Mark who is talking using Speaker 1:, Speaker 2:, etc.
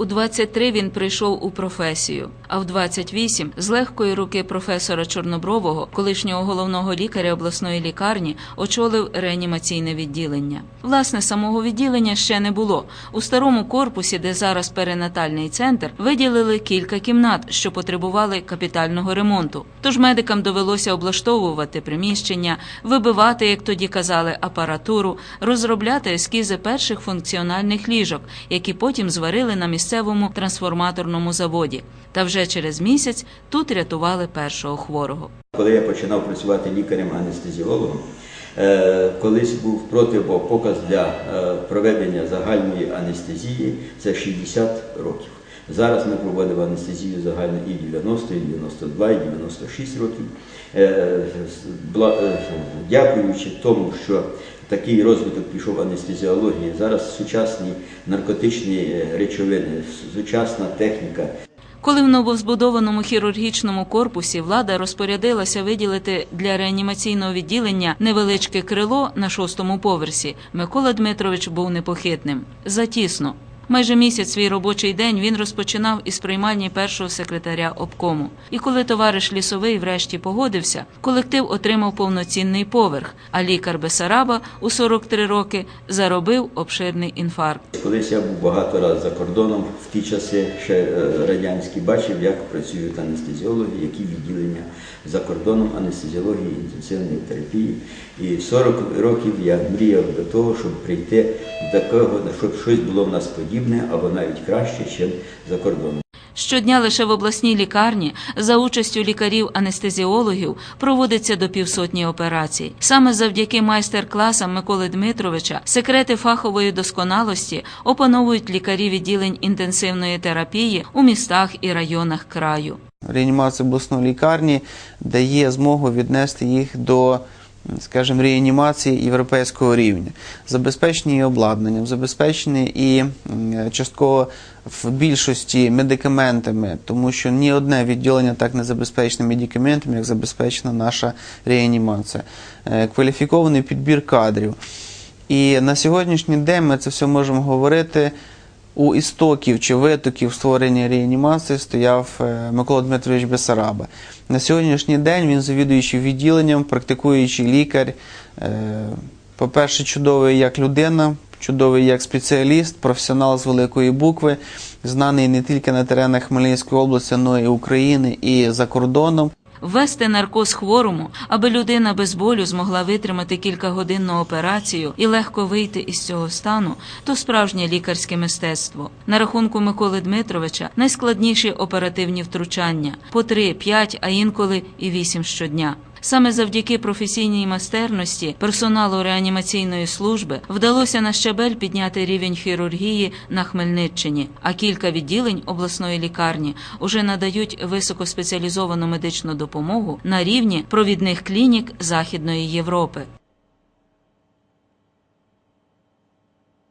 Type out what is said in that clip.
Speaker 1: У 23 він прийшов у професію, а в 28 з легкої руки професора Чорнобрового, колишнього головного лікаря обласної лікарні, очолив реанімаційне відділення. Власне, самого відділення ще не було. У старому корпусі, де зараз перинатальний центр, виділили кілька кімнат, що потребували капітального ремонту. Тож медикам довелося облаштовувати приміщення, вибивати, як тоді казали, апаратуру, розробляти ескізи перших функціональних ліжок, які потім зварили на місцевому трансформаторному заводі. Та вже через місяць тут рятували першого хворого.
Speaker 2: Коли я починав працювати лікарем-анестезіологом, е, колись був протипоказ для е, проведення загальної анестезії це 60 років. Зараз ми проводимо анестезію загальну і 90, і 92, і 96 років. Е, Дякуючи тому, що такий розвиток пішов анестезіології, зараз сучасні наркотичні е, речовини, сучасна техніка,
Speaker 1: Коли в новозбудованому хірургічному корпусі влада розпорядилася виділити для реанімаційного відділення невеличке крило на шостому поверсі, Микола Дмитрович був непохитним. Затісно. Майже місяць свій робочий день він розпочинав із приймальні першого секретаря обкому. І коли товариш лісовий врешті погодився, колектив отримав повноцінний поверх, а лікар Бесараба у 43 роки заробив обширний інфаркт.
Speaker 2: Колись я був багато разів за кордоном в ті часи, ще е, радянські, бачив, як працюють анестезіологи, які відділення за кордоном анестезіології інтенсивної терапії. І 40 років я мріяв до того, щоб прийти до такого, щоб щось було в нас подібне або навіть краще, ніж за кордоном.
Speaker 1: Щодня лише в обласній лікарні за участю лікарів-анестезіологів проводиться до півсотні операцій. Саме завдяки майстер-класам Миколи Дмитровича секрети фахової досконалості опановують лікарі відділень інтенсивної терапії у містах і районах краю.
Speaker 3: реанімація обласної лікарні дає змогу віднести їх до, скажімо, реанімації європейського рівня, забезпечені і обладнанням, забезпечені і частково в більшості медикаментами, тому що ні одне відділення так не забезпечене медикаментами, як забезпечена наша реанімація. Е, Кваліфікований підбір кадрів. І на сьогоднішній день ми це все можемо говорити. У істоків чи витоків створення реанімації стояв е, Микола Дмитрович Бесараба. На сьогоднішній день він завідуючий відділенням, практикуючий лікар. Е, По-перше, чудовий як людина, чудовий як спеціаліст, професіонал з великої букви, знаний не тільки на теренах Хмельницької області, але й України і за кордоном.
Speaker 1: Ввести наркоз хворому, аби людина без болю змогла витримати кількагодинну операцію і легко вийти із цього стану, то справжнє лікарське мистецтво. На рахунку Миколи Дмитровича найскладніші оперативні втручання по три, п'ять, а інколи і вісім щодня. Саме завдяки професійній майстерності персоналу реанімаційної служби вдалося на щабель підняти рівень хірургії на Хмельниччині, а кілька відділень обласної лікарні уже надають високоспеціалізовану медичну допомогу на рівні провідних клінік Західної Європи.